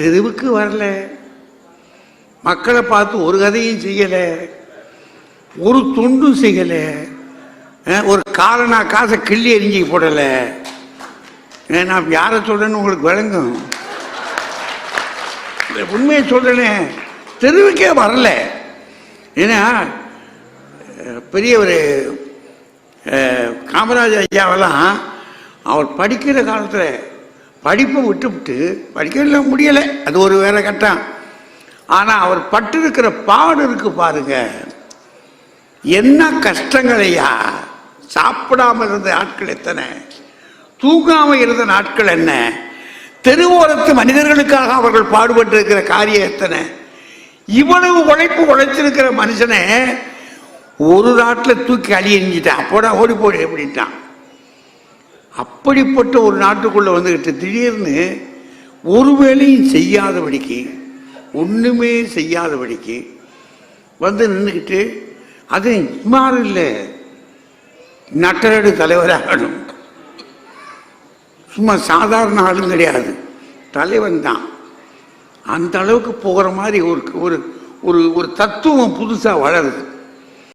தெருவுக்கு வரல. மக்களை பார்த்து ஒரு கதையும் செய்யலை. ஒரு தொண்டும் செய்யலை. ஒரு காலனா காசை கிள்ளி எரிஞ்சு போடலை. நான் யாரை சொல்றேன்னு உங்களுக்கு விளங்கும். உண்மையை சொல்றேனே தெருவுக்கே வரல. ஏன்னா பெரிய ஒரு அஹ், காமராஜர் ஐயாவெல்லாம் அவர் படிக்கிற காலத்தில் படிப்பை விட்டுவிட்டு படிக்கல முடியலை. அது ஒரு வேற கட்டம். ஆனால் அவர் பட்டிருக்கிற பாடு இருக்கு பாருங்க. என்ன கஷ்டங்களையா? சாப்பிடாமல் இருந்த நாட்கள் எத்தனை? தூங்காமல் இருந்த நாட்கள் என்ன? தெருவோரத்து மனிதர்களுக்காக அவர்கள் பாடுபட்டு இருக்கிற காரியம் எத்தனை? இவ்வளவு உழைப்பு உழைச்சிருக்கிற மனுஷனை ஒரு நாட்டில் தூக்கி அழி அப்போடா ஓடி போடு அப்படின்ட்டான். அப்படிப்பட்ட ஒரு நாட்டுக்குள்ளே வந்துக்கிட்டு திடீர்னு ஒரு வேலையும் செய்யாதபடிக்கு ஒன்றுமே செய்யாதபடிக்கு வந்து நின்றுக்கிட்டு அது சுமார் இல்லை நட்டரடு தலைவராகணும். சும்மா சாதாரண ஆளும் கிடையாது. தலைவன் தான். அந்த அளவுக்கு போகிற மாதிரி ஒரு ஒரு ஒரு ஒரு தத்துவம் புதுசாக வளருது.